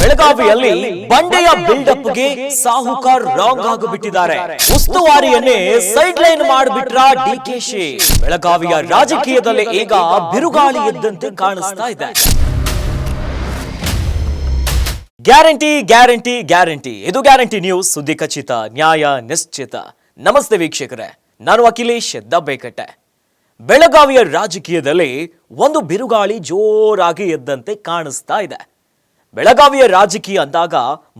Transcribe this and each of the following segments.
ಬೆಳಗಾವಿಯಲ್ಲಿ ಬಂಡೆಯ ಬಿಲ್ಡಪ್ಗೆ ಸಾಹುಕಾರ್ ರಾಂಗ್ ಆಗಿಬಿಟ್ಟಿದ್ದಾರೆ. ಉಸ್ತುವಾರಿಯನ್ನೇ ಸೈಡ್ ಲೈನ್ ಮಾಡಿಬಿಟ್ರ ಡಿಕೆಶಿ ಬೆಳಗಾವಿಯ ರಾಜಕೀಯದಲ್ಲಿ ಈಗ ಬಿರುಗಾಳಿ ಇದ್ದಂತೆ ಕಾಣಿಸ್ತಾ ಇದೆ. Guarantee guarantee guarantee. ಇದು ಗ್ಯಾರಂಟಿ ನ್ಯೂಸ್ ಸುದ್ದಿ ಖಚಿತ ನ್ಯಾಯ ನಿಶ್ಚಿತ. ನಮಸ್ತೆ ವೀಕ್ಷಕರೇ ನಾನು ಅಖಿಲೇಶ್ ದಬ್ಬೇಕಟ್ಟೆ. ಬೆಳಗಾವಿಯ ರಾಜಕೀಯದಲ್ಲಿ ಒಂದು ಬಿರುಗಾಳಿ ಜೋರಾಗಿ ಎದ್ದಂತೆ ಕಾಣಿಸ್ತಾ ಇದೆ. ಬೆಳಗಾವಿಯ ರಾಜಕೀಯ ಅಂದಾಗ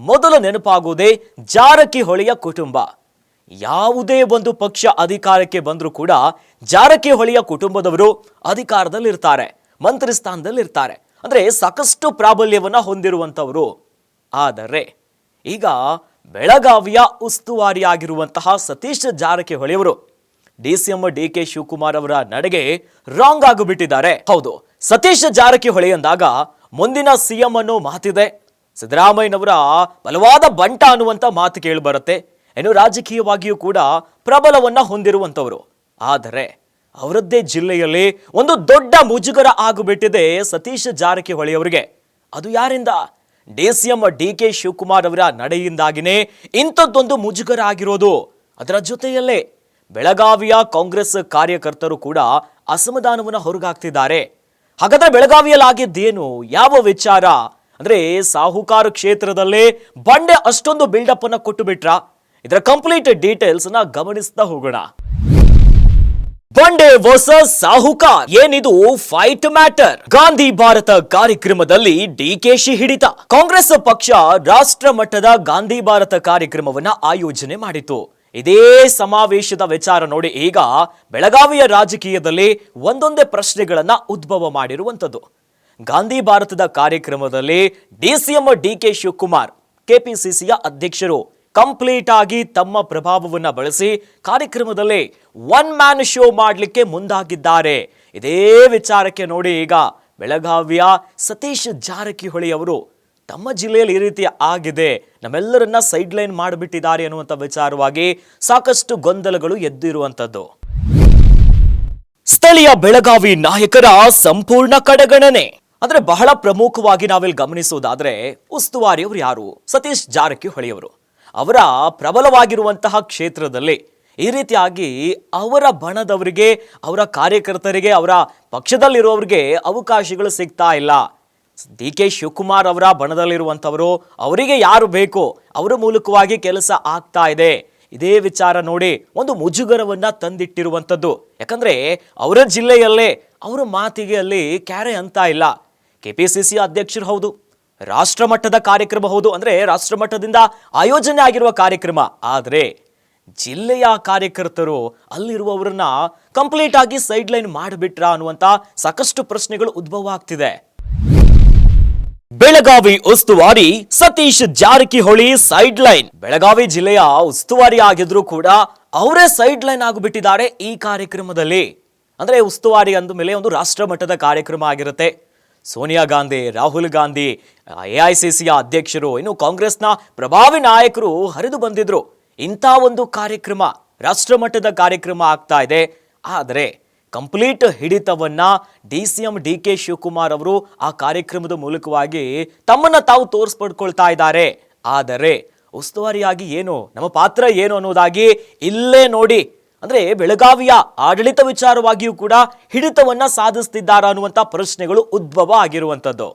ಮೊದಲು ನೆನಪಾಗುವುದೇ ಜಾರಕಿಹೊಳಿಯ ಕುಟುಂಬ. ಯಾವುದೇ ಒಂದು ಪಕ್ಷ ಅಧಿಕಾರಕ್ಕೆ ಬಂದರೂ ಕೂಡ ಜಾರಕಿಹೊಳಿಯ ಕುಟುಂಬದವರು ಅಧಿಕಾರದಲ್ಲಿರ್ತಾರೆ, ಮಂತ್ರಿ ಸ್ಥಾನದಲ್ಲಿರ್ತಾರೆ. ಅಂದ್ರೆ ಸಾಕಷ್ಟು ಪ್ರಾಬಲ್ಯವನ್ನ ಹೊಂದಿರುವಂಥವರು. ಆದರೆ ಈಗ ಬೆಳಗಾವಿಯ ಉಸ್ತುವಾರಿಯಾಗಿರುವಂತಹ Satish ಜಾರಕಿಹೊಳಿಯವರು, D C M D K Shivakumar ಅವರ ನಡೆಗೆ ರಾಂಗ್ ಆಗಿಬಿಟ್ಟಿದ್ದಾರೆ. ಹೌದು, ಸತೀಶ್ ಜಾರಕಿಹೊಳಿ ಅಂದಾಗ ಮುಂದಿನ ಸಿಎಂ ಅನ್ನೋ ಮಾತಿದೆ. ಸಿದ್ದರಾಮಯ್ಯನವರ ಬಲವಾದ ಬಂಟ ಅನ್ನುವಂಥ ಮಾತು ಕೇಳಿ ಬರುತ್ತೆ ಇನ್ನು ರಾಜಕೀಯವಾಗಿಯೂ ಕೂಡ ಪ್ರಬಲವನ್ನು ಹೊಂದಿರುವಂಥವರು ಆದರೆ ಅವರದ್ದೇ ಜಿಲ್ಲೆಯಲ್ಲಿ ಒಂದು ದೊಡ್ಡ ಮುಜುಗರ ಆಗಿಬಿಟ್ಟಿದೆ ಸತೀಶ್ ಜಾರಕಿಹೊಳಿ ಅವರಿಗೆ. ಅದು ಯಾರಿಂದ? D C M D K Shivakumar ಅವರ ನಡೆಯಿಂದಾಗಿನೇ ಇಂಥದ್ದೊಂದು ಮುಜುಗರ ಆಗಿರೋದು. ಅದರ ಜೊತೆಯಲ್ಲೇ ಬೆಳಗಾವಿಯ ಕಾಂಗ್ರೆಸ್ ಕಾರ್ಯಕರ್ತರು ಕೂಡ ಅಸಮಾಧಾನವನ್ನು ಹೊರಗಾಗ್ತಿದ್ದಾರೆ ಹಾಗಾದ್ರೆ ಬೆಳಗಾವಿಯಲ್ಲಿ ಆಗಿದ್ದೇನು ಯಾವ ವಿಚಾರ? ಅಂದ್ರೆ ಸಾಹುಕಾರ ಕ್ಷೇತ್ರದಲ್ಲೇ ಬಂಡೆ ಅಷ್ಟೊಂದು ಬಿಲ್ಡಪ್ ಅನ್ನ ಕೊಟ್ಟು ಬಿಟ್ರ ಇದರ ಕಂಪ್ಲೀಟ್ ಡೀಟೇಲ್ಸ್ನ ಗಮನಿಸ್ತಾ ಹೋಗೋಣ. ಬಂಡೆ ವರ್ಸಸ್ ಸಾಹುಕಾರ್. ಏನಿದು? ಫೈಟ್ ಮ್ಯಾಟರ್ ಗಾಂಧಿ ಭಾರತ ಕಾರ್ಯಕ್ರಮದಲ್ಲಿ ಡಿಕೆಶಿ ಹಿಡಿತ ಕಾಂಗ್ರೆಸ್ ಪಕ್ಷ ರಾಷ್ಟ್ರ ಮಟ್ಟದ ಗಾಂಧಿ ಭಾರತ ಕಾರ್ಯಕ್ರಮವನ್ನ ಆಯೋಜನೆ ಮಾಡಿತು ಇದೇ ಸಮಾವೇಶದ ವಿಚಾರ ನೋಡಿ, ಈಗ ಬೆಳಗಾವಿಯ ರಾಜಕೀಯದಲ್ಲಿ ಒಂದೊಂದೇ ಪ್ರಶ್ನೆಗಳನ್ನ ಉದ್ಭವ ಮಾಡಿರುವಂಥದ್ದು. ಗಾಂಧಿ ಭಾರತದ ಕಾರ್ಯಕ್ರಮದಲ್ಲಿ ಡಿಸಿಎಂ ಡಿ ಕೆ ಶಿವಕುಮಾರ್ ಕೆಪಿಸಿಸಿಯ ಅಧ್ಯಕ್ಷರು ಕಂಪ್ಲೀಟ್ ಆಗಿ ತಮ್ಮ ಪ್ರಭಾವವನ್ನ ಬಳಸಿ ಕಾರ್ಯಕ್ರಮದಲ್ಲಿ ಒನ್ ಮ್ಯಾನ್ ಶೋ ಮಾಡಲಿಕ್ಕೆ ಮುಂದಾಗಿದ್ದಾರೆ. ಇದೇ ವಿಚಾರಕ್ಕೆ ನೋಡಿ, ಈಗ ಬೆಳಗಾವಿಯ ಸತೀಶ್ ಜಾರಕಿಹೊಳಿ ಅವರು ತಮ್ಮ ಜಿಲ್ಲೆಯಲ್ಲಿ ಈ ರೀತಿ ಆಗಿದೆ. ನಮ್ಮೆಲ್ಲರನ್ನ ಸೈಡ್ ಲೈನ್ ಮಾಡಿಬಿಟ್ಟಿದ್ದಾರೆ ಅನ್ನುವಂಥ ವಿಚಾರವಾಗಿ ಸಾಕಷ್ಟು ಗೊಂದಲಗಳು ಎದ್ದಿರುವಂಥದ್ದು. ಸ್ಥಳೀಯ ಬೆಳಗಾವಿ ನಾಯಕರ ಸಂಪೂರ್ಣ ಕಡೆಗಣನೆ. ಅಂದ್ರೆ ಬಹಳ ಪ್ರಮುಖವಾಗಿ ನಾವಿಲ್ಲಿ ಗಮನಿಸುವುದಾದ್ರೆ ಉಸ್ತುವಾರಿ ಅವರು ಯಾರು? ಸತೀಶ್ ಜಾರಕಿಹೊಳಿಯವರು. ಅವರ ಪ್ರಬಲವಾಗಿರುವಂತಹ ಕ್ಷೇತ್ರದಲ್ಲಿ ಈ ರೀತಿಯಾಗಿ ಅವರ ಬಣದವರಿಗೆ, ಅವರ ಕಾರ್ಯಕರ್ತರಿಗೆ, ಅವರ ಪಕ್ಷದಲ್ಲಿರುವವರಿಗೆ ಅವಕಾಶಗಳು ಸಿಗ್ತಾ ಇಲ್ಲ. ಡಿ ಕೆ ಶಿವಕುಮಾರ್ ಅವರ ಬಣದಲ್ಲಿರುವಂಥವರು, ಅವರಿಗೆ ಯಾರು ಬೇಕು ಅವರ ಮೂಲಕವಾಗಿ ಕೆಲಸ ಆಗ್ತಾ ಇದೆ. ಇದೇ ವಿಚಾರ ನೋಡಿ ಒಂದು ಮುಜುಗರವನ್ನ ತಂದಿಟ್ಟಿರುವಂಥದ್ದು. ಯಾಕಂದ್ರೆ ಅವರ ಜಿಲ್ಲೆಯಲ್ಲೇ, ಅವರ ಮಾತಿಗೆ ಅಲ್ಲಿ ಕ್ಯಾರೆ ಅಂತ ಇಲ್ಲ. ಕೆ ಪಿ ಸಿ ಸಿ ಅಧ್ಯಕ್ಷರು ಹೌದು, ರಾಷ್ಟ್ರ ಮಟ್ಟದ ಕಾರ್ಯಕ್ರಮ ಹೌದು, ಅಂದ್ರೆ ರಾಷ್ಟ್ರ ಮಟ್ಟದಿಂದ ಆಯೋಜನೆ ಆಗಿರುವ ಕಾರ್ಯಕ್ರಮ. ಆದರೆ ಜಿಲ್ಲೆಯ ಕಾರ್ಯಕರ್ತರು ಅಲ್ಲಿರುವವರನ್ನ ಕಂಪ್ಲೀಟ್ ಆಗಿ ಸೈಡ್ ಲೈನ್ ಮಾಡಿಬಿಟ್ರ ಅನ್ನುವಂಥ ಸಾಕಷ್ಟು ಪ್ರಶ್ನೆಗಳು ಉದ್ಭವ ಆಗ್ತಿದೆ. ಬೆಳಗಾವಿ ಉಸ್ತುವಾರಿ ಸತೀಶ್ ಜಾರಕಿಹೊಳಿ ಸೈಡ್ ಲೈನ್ ಬೆಳಗಾವಿ ಜಿಲ್ಲೆಯ ಉಸ್ತುವಾರಿ ಆಗಿದ್ರು ಕೂಡ ಅವರೇ ಸೈಡ್ ಲೈನ್ ಆಗಿಬಿಟ್ಟಿದ್ದಾರೆ ಈ ಕಾರ್ಯಕ್ರಮದಲ್ಲಿ. ಅಂದ್ರೆ ಉಸ್ತುವಾರಿ ಅಂದ ಮೇಲೆ ಒಂದು ರಾಷ್ಟ್ರ ಮಟ್ಟದ ಕಾರ್ಯಕ್ರಮ ಆಗಿರುತ್ತೆ. Sonia Gandhi, Rahul Gandhi, A I C ಅಧ್ಯಕ್ಷರು, ಇನ್ನು ಕಾಂಗ್ರೆಸ್ನ ಪ್ರಭಾವಿ ನಾಯಕರು ಹರಿದು ಬಂದಿದ್ರು. ಇಂಥ ಒಂದು ಕಾರ್ಯಕ್ರಮ, ರಾಷ್ಟ್ರ ಮಟ್ಟದ ಕಾರ್ಯಕ್ರಮ ಆಗ್ತಾ ಇದೆ. ಆದರೆ complete ಹಿಡಿತವನ್ನ D C M D K Shivakumar ಅವರು ಆ ಕಾರ್ಯಕ್ರಮದ ಮೂಲಕವಾಗಿ ತಮ್ಮನ್ನ ತಾವು ತೋರಿಸ್ಪಡ್ಕೊಳ್ತಾ ಇದ್ದಾರೆ. ಆದರೆ ಉಸ್ತುವಾರಿಯಾಗಿ ಏನು, ನಮ್ಮ ಪಾತ್ರ ಏನು ಅನ್ನೋದಾಗಿ ಇಲ್ಲೇ ನೋಡಿ, ಅಂದ್ರೆ ಬೆಳಗಾವಿಯ ಆಡಳಿತ ವಿಚಾರವಾಗಿಯೂ ಕೂಡ ಹಿಡಿತವನ್ನ ಸಾಧಿಸ್ತಿದ್ದಾರಾ ಅನ್ನುವಂತ ಪ್ರಶ್ನೆಗಳು ಉದ್ಭವ ಆಗಿರುವಂತದ್ದು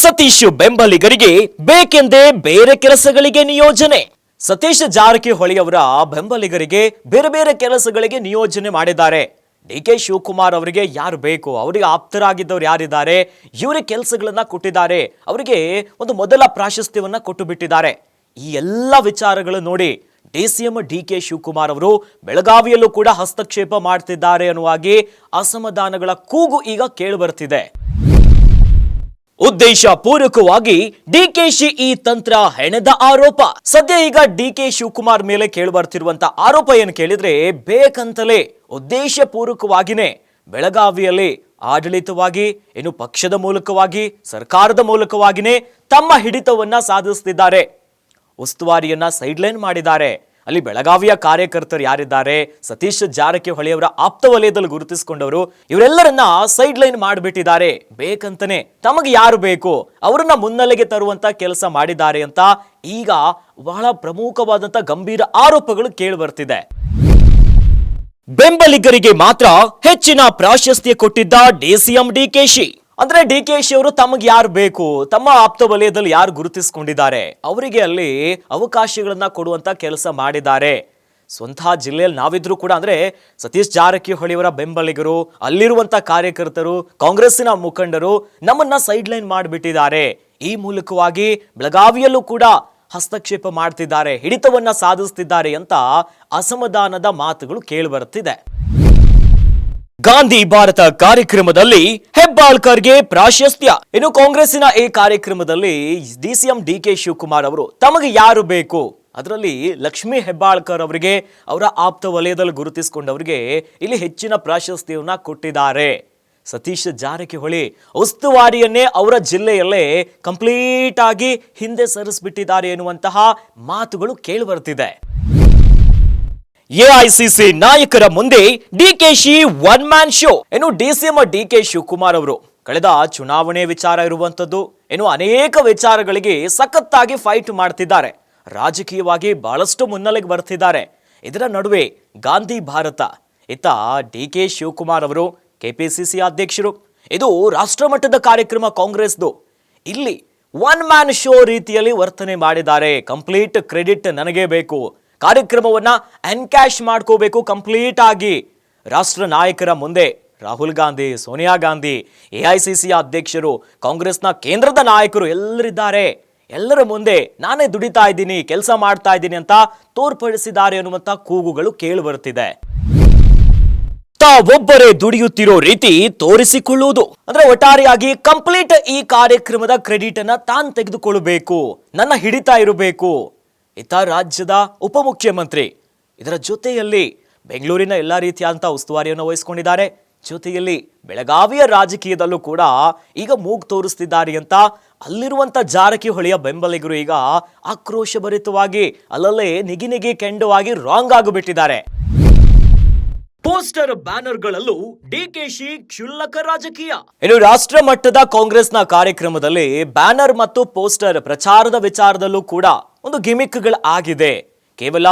ಸತೀಶ್ ಬೆಂಬಲಿಗರಿಗೆ ಬೇಕೆಂದೇ ಬೇರೆ ಕೆಲಸಗಳಿಗೆ ನಿಯೋಜನೆ. ಸತೀಶ್ ಜಾರಕಿಹೊಳಿ ಅವರ ಬೆಂಬಲಿಗರಿಗೆ ಬೇರೆ ಬೇರೆ ಕೆಲಸಗಳಿಗೆ ನಿಯೋಜನೆ ಮಾಡಿದ್ದಾರೆ. ಡಿ ಕೆ ಶಿವಕುಮಾರ್ ಅವರಿಗೆ ಯಾರು ಬೇಕು? ಅವರಿಗೆ ಆಪ್ತರಾಗಿದ್ದವ್ರು ಯಾರಿದ್ದಾರೆ? ಇವರಿಗೆ ಕೆಲಸಗಳನ್ನ ಕೊಟ್ಟಿದ್ದಾರೆ. ಅವರಿಗೆ ಒಂದು ಮೊದಲ ಪ್ರಾಶಸ್ತ್ಯವನ್ನ ಕೊಟ್ಟು ಬಿಟ್ಟಿದ್ದಾರೆ ಈ ಎಲ್ಲ ವಿಚಾರಗಳು ನೋಡಿ D C M D K Shivakumar ಅವರು ಬೆಳಗಾವಿಯಲ್ಲೂ ಕೂಡ ಹಸ್ತಕ್ಷೇಪ ಮಾಡ್ತಿದ್ದಾರೆ ಅನ್ನುವಾಗಿ ಅಸಮಾಧಾನಗಳ ಕೂಗು ಈಗ ಕೇಳಿಬರ್ತಿದೆ ಉದ್ದೇಶ ಪೂರಕವಾಗಿ ಡಿಕೆಶಿ ಈ ತಂತ್ರ ಹೆಣೆದ ಆರೋಪ. ಸದ್ಯ ಈಗ ಡಿ ಕೆ ಶಿವಕುಮಾರ್ ಮೇಲೆ ಕೇಳಿಬರ್ತಿರುವಂತ ಆರೋಪ ಏನು ಕೇಳಿದ್ರೆ ಬೇಕಂತಲೇ ಉದ್ದೇಶ ಪೂರ್ವಕವಾಗಿನೇ ಬೆಳಗಾವಿಯಲ್ಲಿ ಆಡಳಿತವಾಗಿ, ಇನ್ನು ಪಕ್ಷದ ಮೂಲಕವಾಗಿ, ಸರ್ಕಾರದ ಮೂಲಕವಾಗಿನೇ ತಮ್ಮ ಹಿಡಿತವನ್ನ ಸಾಧಿಸ್ತಿದ್ದಾರೆ. ಉಸ್ತುವಾರಿಯನ್ನ ಸೈಡ್ಲೈನ್ ಮಾಡಿದ್ದಾರೆ. ಅಲ್ಲಿ ಬೆಳಗಾವಿಯ ಕಾರ್ಯಕರ್ತರು ಯಾರಿದ್ದಾರೆ? ಸತೀಶ್ ಜಾರಕಿಹೊಳಿ ಅವರ ಆಪ್ತ ವಲಯದಲ್ಲಿ ಗುರುತಿಸಿಕೊಂಡವರು ಇವರೆಲ್ಲರನ್ನ ಸೈಡ್ ಲೈನ್ ಮಾಡಿಬಿಟ್ಟಿದ್ದಾರೆ. ಬೇಕಂತಾನೆ ತಮಗೆ ಯಾರು ಬೇಕು? ಅವರನ್ನ ಮುನ್ನೆಲೆಗೆ ತರುವಂತ ಕೆಲಸ ಮಾಡಿದ್ದಾರೆ ಅಂತ ಈಗ ಬಹಳ ಪ್ರಮುಖವಾದಂತ ಗಂಭೀರ ಆರೋಪಗಳು ಕೇಳಿ ಬರ್ತಿದೆ ಬೆಂಬಲಿಗರಿಗೆ ಮಾತ್ರ ಹೆಚ್ಚಿನ ಪ್ರಾಶಸ್ತ್ಯ ಕೊಟ್ಟಿದ್ದ ಡಿಸಿಎಂ ಡಿಕೆಶಿ ಅಂದ್ರೆ ಡಿಕೆಶಿ ಅವರು ತಮಗೆ ಯಾರು ಬೇಕು? ತಮ್ಮ ಆಪ್ತ ವಲಯದಲ್ಲಿ ಯಾರು ಗುರುತಿಸಿಕೊಂಡಿದ್ದಾರೆ? ಅವರಿಗೆ ಅಲ್ಲಿ ಅವಕಾಶಗಳನ್ನ ಕೊಡುವಂತ ಕೆಲಸ ಮಾಡಿದ್ದಾರೆ. ಸ್ವಂತ ಜಿಲ್ಲೆಯಲ್ಲಿ ನಾವಿದ್ರು ಕೂಡ ಅಂದ್ರೆ ಸತೀಶ್ ಜಾರಕಿಹೊಳಿ ಅವರ ಬೆಂಬಲಿಗರು, ಅಲ್ಲಿರುವಂತ ಕಾರ್ಯಕರ್ತರು, ಕಾಂಗ್ರೆಸ್ಸಿನ ಮುಖಂಡರು ನಮ್ಮನ್ನ ಸೈಡ್ ಲೈನ್ ಮಾಡಿಬಿಟ್ಟಿದ್ದಾರೆ. ಈ ಮೂಲಕವಾಗಿ ಬೆಳಗಾವಿಯಲ್ಲೂ ಕೂಡ ಹಸ್ತಕ್ಷೇಪ ಮಾಡ್ತಿದ್ದಾರೆ, ಹಿಡಿತವನ್ನ ಸಾಧಿಸ್ತಿದ್ದಾರೆ ಅಂತ ಅಸಮಾಧಾನದ ಮಾತುಗಳು ಕೇಳಿಬರುತ್ತಿದೆ ಗಾಂಧಿ ಭಾರತ ಕಾರ್ಯಕ್ರಮದಲ್ಲಿ ಹೆಬ್ಬಾಳ್ಕರ್ಗೆ ಪ್ರಾಶಸ್ತ್ಯ. ಇನ್ನು ಕಾಂಗ್ರೆಸ್ಸಿನ ಈ ಕಾರ್ಯಕ್ರಮದಲ್ಲಿ ಡಿಸಿಎಂ ಡಿ ಕೆ ಶಿವಕುಮಾರ್ ಅವರು ತಮಗೆ ಯಾರು ಬೇಕು? ಅದರಲ್ಲಿ ಲಕ್ಷ್ಮೀ ಹೆಬ್ಬಾಳ್ಕರ್ ಅವರಿಗೆ, ಅವರ ಆಪ್ತ ವಲಯದಲ್ಲಿ ಗುರುತಿಸಿಕೊಂಡವರಿಗೆ ಇಲ್ಲಿ ಹೆಚ್ಚಿನ ಪ್ರಾಶಸ್ತ್ಯವನ್ನ ಕೊಟ್ಟಿದ್ದಾರೆ. ಸತೀಶ್ ಜಾರಕಿಹೊಳಿ ಉಸ್ತುವಾರಿಯನ್ನೇ ಅವರ ಜಿಲ್ಲೆಯಲ್ಲೇ ಕಂಪ್ಲೀಟ್ ಆಗಿ ಹಿಂದೆ ಸರಿಸ್ಬಿಟ್ಟಿದ್ದಾರೆ ಎನ್ನುವಂತಹ ಮಾತುಗಳು ಕೇಳಿಬರ್ತಿದೆ ಎಐಸಿಸಿ ನಾಯಕರ ಮುಂದೆ ಡಿಕೆಶಿ ಒನ್ ಮ್ಯಾನ್ ಶೋ. ಏನು ಡಿಸಿಎಂ ಡಿಕೆ ಶಿವಕುಮಾರ್ ಅವರು. ಕಳೆದ ಚುನಾವಣೆ ವಿಚಾರ ಇರುವಂತದ್ದು ಏನು ಅನೇಕ ವಿಚಾರಗಳಿಗೆ ಸಖತ್ತಾಗಿ ಫೈಟ್ ಮಾಡ್ತಿದ್ದಾರೆ. ರಾಜಕೀಯವಾಗಿ ಬಹಳಷ್ಟು ಮುನ್ನೆಲೆಗೆ ಬರ್ತಿದ್ದಾರೆ. ಇದರ ನಡುವೆ ಗಾಂಧಿ ಭಾರತ. ಇತ್ತ ಡಿ ಕೆ ಶಿವಕುಮಾರ್ ಅವರು ಕೆಪಿಸಿಸಿ ಅಧ್ಯಕ್ಷರು. ಇದು ರಾಷ್ಟ್ರಮಟ್ಟದ ಕಾರ್ಯಕ್ರಮ ಕಾಂಗ್ರೆಸ್ದು. ಇಲ್ಲಿ ಒನ್ ಮ್ಯಾನ್ ಶೋ ರೀತಿಯಲ್ಲಿ ವರ್ತನೆ ಮಾಡಿದ್ದಾರೆ. ಕಂಪ್ಲೀಟ್ ಕ್ರೆಡಿಟ್ ನನಗೆ ಬೇಕು. ಕಾರ್ಯಕ್ರಮವನ್ನ ಎನ್ಕ್ಯಾಶ್ ಮಾಡ್ಕೋಬೇಕು ಕಂಪ್ಲೀಟ್ ಆಗಿ ರಾಷ್ಟ್ರ ನಾಯಕರ ಮುಂದೆ Rahul Gandhi, Sonia Gandhi, A I C C ಅಧ್ಯಕ್ಷರು, ಕಾಂಗ್ರೆಸ್ನ ಕೇಂದ್ರದ ನಾಯಕರು ಎಲ್ಲರಿದ್ದಾರೆ. ಎಲ್ಲರ ಮುಂದೆ ನಾನೇ ದುಡಿತಾ ಇದ್ದೀನಿ, ಕೆಲಸ ಮಾಡ್ತಾ ಇದ್ದೀನಿ ಅಂತ ತೋರ್ಪಡಿಸಿದ್ದಾರೆ ಅನ್ನುವಂಥ ಕೂಗುಗಳು ಕೇಳಿ ಬರ್ತಿದೆ ಒಬ್ಬರೇ ದುಡಿಯುತ್ತಿರೋ ರೀತಿ ತೋರಿಸಿಕೊಳ್ಳುವುದು. ಅಂದ್ರೆ ಒಟ್ಟಾರೆಯಾಗಿ ಕಂಪ್ಲೀಟ್ ಈ ಕಾರ್ಯಕ್ರಮದ ಕ್ರೆಡಿಟ್ ಅನ್ನ ತಾನು ತೆಗೆದುಕೊಳ್ಳಬೇಕು. ನನ್ನ ಹಿಡಿತಾ ಇರಬೇಕು. ಇತ್ತ ರಾಜ್ಯದ ಉಪಮುಖ್ಯಮಂತ್ರಿ. ಇದರ ಜೊತೆಯಲ್ಲಿ ಬೆಂಗಳೂರಿನ ಎಲ್ಲ ರೀತಿಯಾದಂಥ ಉಸ್ತುವಾರಿಯನ್ನು ವಹಿಸಿಕೊಂಡಿದ್ದಾರೆ. ಜೊತೆಯಲ್ಲಿ ಬೆಳಗಾವಿಯ ರಾಜಕೀಯದಲ್ಲೂ ಕೂಡ ಈಗ ಮೂಗ್ ತೋರಿಸ್ತಿದ್ದಾರೆ ಅಂತ ಅಲ್ಲಿರುವಂಥ ಜಾರಕಿಹೊಳಿಯ ಬೆಂಬಲಿಗರು ಈಗ ಆಕ್ರೋಶಭರಿತವಾಗಿ ಅಲ್ಲಲ್ಲೇ ನಿಗಿ ಕೆಂಡವಾಗಿ ರಾಂಗ್ ಆಗಿಬಿಟ್ಟಿದ್ದಾರೆ ಪೋಸ್ಟರ್ ಬ್ಯಾನರ್ಗಳಲ್ಲೂ ಡಿಕೆಶಿ ಕ್ಷುಲ್ಲಕ ರಾಜಕೀಯ. ಇನ್ನು ರಾಷ್ಟ್ರ ಮಟ್ಟದ ಕಾಂಗ್ರೆಸ್ನ ಕಾರ್ಯಕ್ರಮದಲ್ಲಿ ಬ್ಯಾನರ್ ಮತ್ತು ಪೋಸ್ಟರ್ ಪ್ರಚಾರದ ವಿಚಾರದಲ್ಲೂ ಕೂಡ ಒಂದು ಗಿಮಿಕ್ಗಳು ಆಗಿದೆ. ಕೇವಲ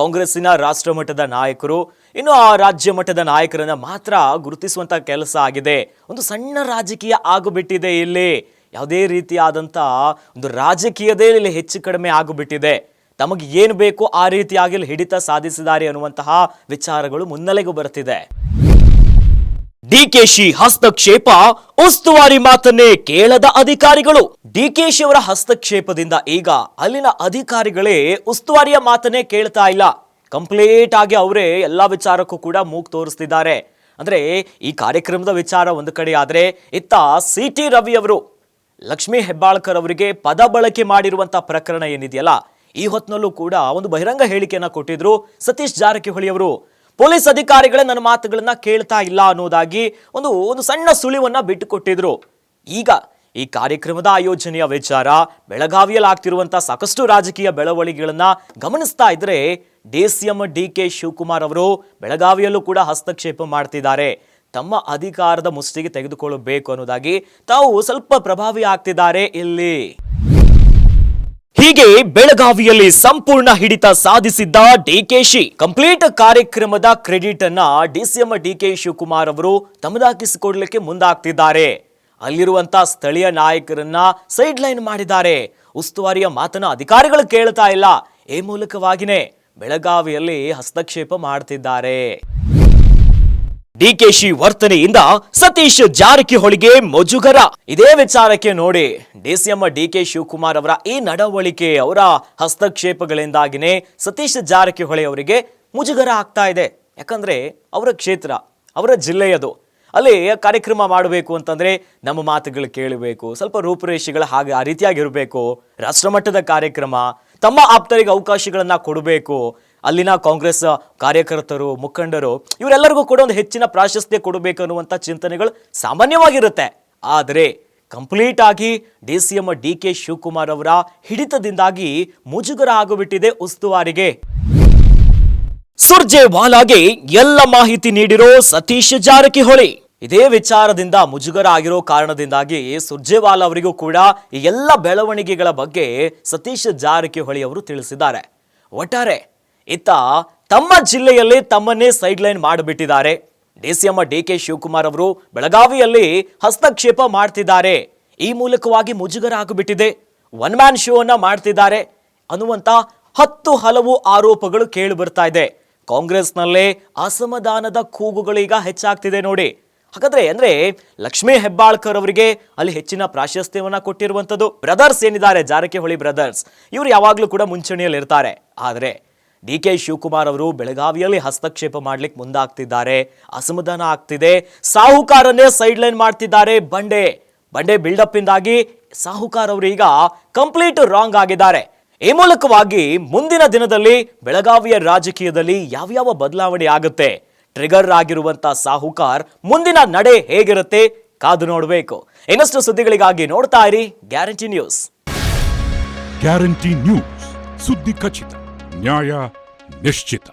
ಕಾಂಗ್ರೆಸ್ಸಿನ ರಾಷ್ಟ್ರ ಮಟ್ಟದ ನಾಯಕರು, ಇನ್ನು ಆ ರಾಜ್ಯ ಮಟ್ಟದ ನಾಯಕರನ್ನ ಮಾತ್ರ ಗುರುತಿಸುವಂತ ಕೆಲಸ ಆಗಿದೆ. ಒಂದು ಸಣ್ಣ ರಾಜಕೀಯ ಆಗಿಬಿಟ್ಟಿದೆ ಇಲ್ಲಿ. ಯಾವುದೇ ರೀತಿಯಾದಂಥ ಒಂದು ರಾಜಕೀಯದೇ ಇಲ್ಲಿ ಹೆಚ್ಚು ಕಡಿಮೆ ಆಗಿಬಿಟ್ಟಿದೆ. ತಮಗೆ ಏನು ಬೇಕೋ ಆ ರೀತಿಯಾಗಿ ಹಿಡಿತ ಸಾಧಿಸಿದ್ದಾರೆ ಅನ್ನುವಂತಹ ವಿಚಾರಗಳು ಮುನ್ನೆಲೆಗೂ ಬರುತ್ತಿದೆ ಡಿಕೆಶಿ ಹಸ್ತಕ್ಷೇಪ, ಉಸ್ತುವಾರಿ ಮಾತನ್ನೇ ಕೇಳದ ಅಧಿಕಾರಿಗಳು. ಡಿಕೆಶಿ ಅವರ ಹಸ್ತಕ್ಷೇಪದಿಂದ ಈಗ ಅಲ್ಲಿನ ಅಧಿಕಾರಿಗಳೇ ಉಸ್ತುವಾರಿಯ ಮಾತನ್ನೇ ಕೇಳ್ತಾ ಇಲ್ಲ. ಕಂಪ್ಲೀಟ್ ಆಗಿ ಅವರೇ ಎಲ್ಲಾ ವಿಚಾರಕ್ಕೂ ಕೂಡ ಮೂಗ್ ತೋರಿಸ್ತಿದ್ದಾರೆ. ಅಂದ್ರೆ ಈ ಕಾರ್ಯಕ್ರಮದ ವಿಚಾರ ಒಂದು ಕಡೆ ಆದ್ರೆ ಇತ್ತ ಸಿ ಟಿ ರವಿ ಅವರು, ಲಕ್ಷ್ಮೀ ಹೆಬ್ಬಾಳ್ಕರ್ ಅವರಿಗೆ ಪದ ಬಳಕೆ ಮಾಡಿರುವಂತ ಪ್ರಕರಣ ಏನಿದೆಯಲ್ಲ ಈ ಹೊತ್ತಿನಲ್ಲೂ ಕೂಡ ಒಂದು ಬಹಿರಂಗ ಹೇಳಿಕೆಯನ್ನ ಕೊಟ್ಟಿದ್ರು ಸತೀಶ್ ಜಾರಕಿಹೊಳಿ ಅವರು. ಪೊಲೀಸ್ ಅಧಿಕಾರಿಗಳೇ ನನ್ನ ಮಾತುಗಳನ್ನ ಕೇಳ್ತಾ ಇಲ್ಲ ಅನ್ನೋದಾಗಿ ಒಂದು ಒಂದು ಸಣ್ಣ ಸುಳಿವನ್ನ ಬಿಟ್ಟುಕೊಟ್ಟಿದ್ರು. ಈಗ ಈ ಕಾರ್ಯಕ್ರಮದ ಆಯೋಜನೆಯ ವಿಚಾರ, ಬೆಳಗಾವಿಯಲ್ಲಿ ಆಗ್ತಿರುವಂತಹ ಸಾಕಷ್ಟು ರಾಜಕೀಯ ಬೆಳವಣಿಗೆಗಳನ್ನ ಗಮನಿಸ್ತಾ ಇದ್ರೆ D C M D K Shivakumar ಅವರು ಬೆಳಗಾವಿಯಲ್ಲೂ ಕೂಡ ಹಸ್ತಕ್ಷೇಪ ಮಾಡ್ತಿದ್ದಾರೆ. ತಮ್ಮ ಅಧಿಕಾರದ ಮುಷ್ಟಿಗೆ ತೆಗೆದುಕೊಳ್ಳಬೇಕು ಅನ್ನೋದಾಗಿ ತಾವು ಸ್ವಲ್ಪ ಪ್ರಭಾವಿ ಆಗ್ತಿದ್ದಾರೆ ಇಲ್ಲಿ. ಹೀಗೆ ಬೆಳಗಾವಿಯಲ್ಲಿ ಸಂಪೂರ್ಣ ಹಿಡಿತ ಸಾಧಿಸಿದ್ದ ಡಿಕೆಶಿ ಕಂಪ್ಲೀಟ್ ಕಾರ್ಯಕ್ರಮದ ಕ್ರೆಡಿಟ್ ಅನ್ನ ಡಿಸಿಎಂ ಡಿಕೆ ಶಿವಕುಮಾರ್ ಅವರು ತಮ್ಮದಾಗಿಸಿಕೊಡ್ಲಿಕ್ಕೆ ಮುಂದಾಗ್ತಿದ್ದಾರೆ. ಅಲ್ಲಿರುವಂತ ಸ್ಥಳೀಯ ನಾಯಕರನ್ನ ಸೈಡ್ ಲೈನ್ ಮಾಡಿದ್ದಾರೆ. ಉಸ್ತುವಾರಿಯ ಮಾತನ್ನ ಅಧಿಕಾರಿಗಳು ಕೇಳ್ತಾ ಇಲ್ಲ. ಈ ಮೂಲಕವಾಗಿನೇ ಬೆಳಗಾವಿಯಲ್ಲಿ ಹಸ್ತಕ್ಷೇಪ ಮಾಡ್ತಿದ್ದಾರೆ. ಡಿಕೆಶಿ ವರ್ತನೆಯಿಂದ ಸತೀಶ್ ಜಾರಕಿಹೊಳಿಗೆ ಮುಜುಗರ. ಇದೇ ವಿಚಾರಕ್ಕೆ ನೋಡಿ ಡಿಸಿಎಂ ಡಿಕೆ ಶಿವಕುಮಾರ್ ಅವರ ಈ ನಡವಳಿಕೆ ಅವರ ಹಸ್ತಕ್ಷೇಪಗಳಿಂದಾಗಿನೇ ಸತೀಶ್ ಜಾರಕಿಹೊಳಿ ಅವರಿಗೆ ಮುಜುಗರ ಆಗ್ತಾ ಇದೆ. ಯಾಕಂದ್ರೆ ಅವರ ಕ್ಷೇತ್ರ, ಅವರ ಜಿಲ್ಲೆಯದು. ಅಲ್ಲಿ ಕಾರ್ಯಕ್ರಮ ಮಾಡಬೇಕು ಅಂತಂದ್ರೆ ನಮ್ಮ ಮಾತುಗಳು ಕೇಳಬೇಕು, ಸ್ವಲ್ಪ ರೂಪುರೇಷೆಗಳ ಹಾಗೆ ಆ ರೀತಿಯಾಗಿರಬೇಕು, ರಾಷ್ಟ್ರಮಟ್ಟದ ಕಾರ್ಯಕ್ರಮ, ತಮ್ಮ ಆಪ್ತರಿಗೆ ಅವಕಾಶಗಳನ್ನ ಕೊಡಬೇಕು ಅಲ್ಲಿನ ಕಾಂಗ್ರೆಸ್ ಕಾರ್ಯಕರ್ತರು, ಮುಖಂಡರು, ಇವರೆಲ್ಲರಿಗೂ ಕೂಡ ಒಂದು ಹೆಚ್ಚಿನ ಪ್ರಾಶಸ್ತ್ಯ ಕೊಡಬೇಕು ಅನ್ನುವಂಥ ಚಿಂತನೆಗಳು ಸಾಮಾನ್ಯವಾಗಿರುತ್ತೆ. ಆದರೆ ಕಂಪ್ಲೀಟ್ ಆಗಿ D C M D K Shivakumar ಅವರ ಹಿಡಿತದಿಂದಾಗಿ ಮುಜುಗರ ಆಗಿಬಿಟ್ಟಿದೆ ಉಸ್ತುವಾರಿಗೆ. ಸುರ್ಜೇವಾಲಾಗೆ ಎಲ್ಲ ಮಾಹಿತಿ ನೀಡಿರೋ ಸತೀಶ್ ಜಾರಕಿಹೊಳಿ. ಇದೇ ವಿಚಾರದಿಂದ ಮುಜುಗರ ಆಗಿರೋ ಕಾರಣದಿಂದಾಗಿ ಸುರ್ಜೇವಾಲಾ ಅವರಿಗೂ ಕೂಡ ಈ ಎಲ್ಲ ಬೆಳವಣಿಗೆಗಳ ಬಗ್ಗೆ ಸತೀಶ್ ಜಾರಕಿಹೊಳಿ ಅವರು ತಿಳಿಸಿದ್ದಾರೆ. ಒಟ್ಟಾರೆ ಇತ್ತ ತಮ್ಮ ಜಿಲ್ಲೆಯಲ್ಲಿ ತಮ್ಮನ್ನೇ ಸೈಡ್ಲೈನ್ ಮಾಡಿಬಿಟ್ಟಿದ್ದಾರೆ. ಡಿಸಿಎಂ ಡಿ ಕೆ ಶಿವಕುಮಾರ್ ಅವರು ಬೆಳಗಾವಿಯಲ್ಲಿ ಹಸ್ತಕ್ಷೇಪ ಮಾಡ್ತಿದ್ದಾರೆ. ಈ ಮೂಲಕವಾಗಿ ಮುಜುಗರ ಆಗಿಬಿಟ್ಟಿದೆ ಒನ್ ಮ್ಯಾನ್ ಶೋ ಅನ್ನ ಮಾಡ್ತಿದ್ದಾರೆ. ಅನ್ನುವಂತ ಹತ್ತು ಹಲವು ಆರೋಪಗಳು ಕೇಳಿ ಬರ್ತಾ ಇದೆ. ಕಾಂಗ್ರೆಸ್ನಲ್ಲೇ ಅಸಮಾಧಾನದ ಕೂಗುಗಳೀಗ ಹೆಚ್ಚಾಗ್ತಿದೆ ನೋಡಿ. ಹಾಗಾದ್ರೆ ಅಂದ್ರೆ ಲಕ್ಷ್ಮೀ ಹೆಬ್ಬಾಳ್ಕರ್ ಅವರಿಗೆ ಅಲ್ಲಿ ಹೆಚ್ಚಿನ ಪ್ರಾಶಸ್ತ್ಯವನ್ನ ಕೊಟ್ಟಿರುವಂತದ್ದು ಬ್ರದರ್ಸ್ ಏನಿದ್ದಾರೆ, ಜಾರಕಿಹೊಳಿ ಬ್ರದರ್ಸ್. ಇವರು ಯಾವಾಗ್ಲೂ ಕೂಡ ಮುಂಚೂಣಿಯಲ್ಲಿ ಇರ್ತಾರೆ ಆದ್ರೆ ಡಿ ಕೆ ಶಿವಕುಮಾರ್ ಅವರು ಬೆಳಗಾವಿಯಲ್ಲಿ ಹಸ್ತಕ್ಷೇಪ ಮಾಡ್ಲಿಕ್ಕೆ ಮುಂದಾಗ್ತಿದ್ದಾರೆ. ಅಸಮಾಧಾನ ಆಗ್ತಿದೆ. ಸಾಹುಕಾರನ್ನೇ ಸೈಡ್ ಲೈನ್ ಮಾಡ್ತಿದ್ದಾರೆ ಬಂಡೆ. ಬಂಡೆ ಬಿಲ್ಡಪ್ ಇಂದಾಗಿ ಸಾಹುಕಾರ್ ಅವರು ಈಗ ಕಂಪ್ಲೀಟ್ ರಾಂಗ್ ಆಗಿದ್ದಾರೆ. ಈ ಮೂಲಕವಾಗಿ ಮುಂದಿನ ದಿನದಲ್ಲಿ ಬೆಳಗಾವಿಯ ರಾಜಕೀಯದಲ್ಲಿ ಯಾವ್ಯಾವ ಬದಲಾವಣೆ ಆಗುತ್ತೆ? ಟ್ರಿಗರ್ ಆಗಿರುವಂತ ಸಾಹುಕಾರ್ ಮುಂದಿನ ನಡೆ ಹೇಗಿರುತ್ತೆ? ಕಾದು ನೋಡಬೇಕು. ಇನ್ನಷ್ಟು ಸುದ್ದಿಗಳಿಗಾಗಿ ನೋಡ್ತಾ ಇರಿ. Guarantee news. Guarantee news. ಸುದ್ದಿ ಖಚಿತ. ನ್ಯಾಯ ನಿಶ್ಚಿತ